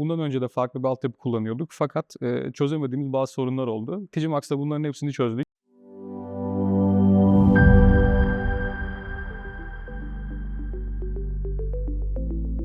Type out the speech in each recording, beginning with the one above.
Bundan önce de farklı bir altyapı kullanıyorduk fakat e, çözemediğimiz bazı sorunlar oldu. Digimax'ta bunların hepsini çözdük.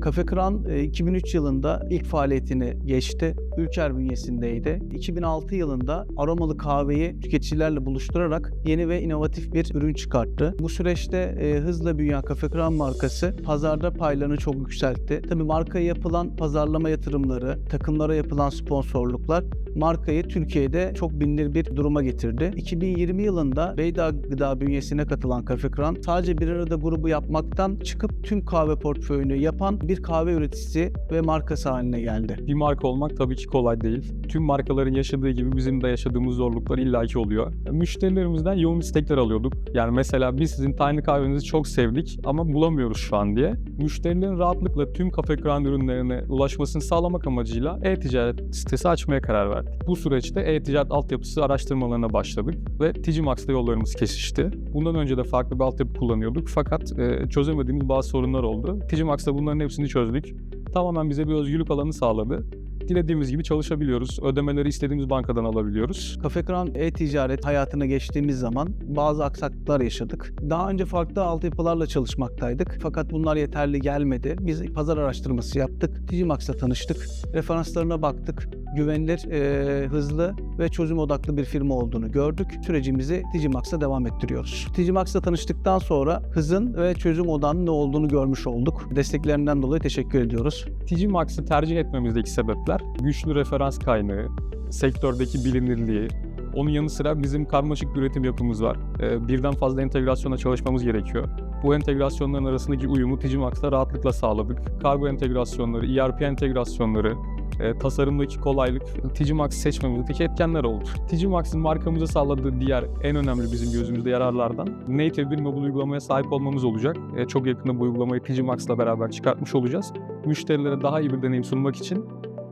Kafe Kıran e, 2003 yılında ilk faaliyetini geçti. Ülker bünyesindeydi. 2006 yılında aromalı kahveyi tüketicilerle buluşturarak yeni ve inovatif bir ürün çıkarttı. Bu süreçte e, hızla büyüyen Kafe Kıran markası pazarda paylarını çok yükseltti. Tabii markaya yapılan pazarlama yatırımları, takımlara yapılan sponsorluklar markayı Türkiye'de çok bilinir bir duruma getirdi. 2020 yılında Beyda Gıda bünyesine katılan Kafe Kıran sadece bir arada grubu yapmaktan çıkıp tüm kahve portföyünü yapan bir kahve üreticisi ve markası haline geldi. Bir marka olmak tabii ki kolay değil. Tüm markaların yaşadığı gibi bizim de yaşadığımız zorluklar illaki oluyor. Müşterilerimizden yoğun istekler alıyorduk. Yani mesela biz sizin Tiny kahvenizi çok sevdik ama bulamıyoruz şu an diye. Müşterilerin rahatlıkla tüm kafe kıran ürünlerine ulaşmasını sağlamak amacıyla e-ticaret sitesi açmaya karar verdik. Bu süreçte e-ticaret altyapısı araştırmalarına başladık ve Digimax'ta yollarımız kesişti. Bundan önce de farklı bir altyapı kullanıyorduk fakat e, çözemediğimiz bazı sorunlar oldu. Digimax'ta bunların hepsini çözdük. Tamamen bize bir özgürlük alanı sağladı. Dilediğimiz gibi çalışabiliyoruz. Ödemeleri istediğimiz bankadan alabiliyoruz. Kafe Kıran e-ticaret hayatına geçtiğimiz zaman bazı aksaklıklar yaşadık. Daha önce farklı altyapılarla çalışmaktaydık fakat bunlar yeterli gelmedi. Biz pazar araştırması yaptık. Digimax'la tanıştık. Referanslarına baktık. Güvenilir, e, hızlı ve çözüm odaklı bir firma olduğunu gördük. Sürecimizi Digimax'la devam ettiriyoruz. Digimax'la tanıştıktan sonra hızın ve çözüm odağının ne olduğunu görmüş olduk. Desteklerinden dolayı teşekkür ediyoruz. Digimax'ı tercih etmemizdeki sebepler güçlü referans kaynağı, sektördeki bilinirliği, onun yanı sıra bizim karmaşık bir üretim yapımız var. Ee, birden fazla entegrasyonla çalışmamız gerekiyor. Bu entegrasyonların arasındaki uyumu Digimax'ta rahatlıkla sağladık. Kargo entegrasyonları, ERP entegrasyonları, e, tasarımdaki kolaylık Digimax seçmemizdeki etkenler oldu. Digimax'ın markamıza sağladığı diğer en önemli bizim gözümüzde yararlardan native bir mobil uygulamaya sahip olmamız olacak. E, çok yakında bu uygulamayı Digimax'la beraber çıkartmış olacağız. Müşterilere daha iyi bir deneyim sunmak için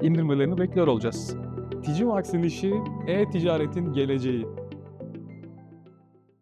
indirmelerini bekliyor olacağız. Digimax'ın işi e-ticaretin geleceği.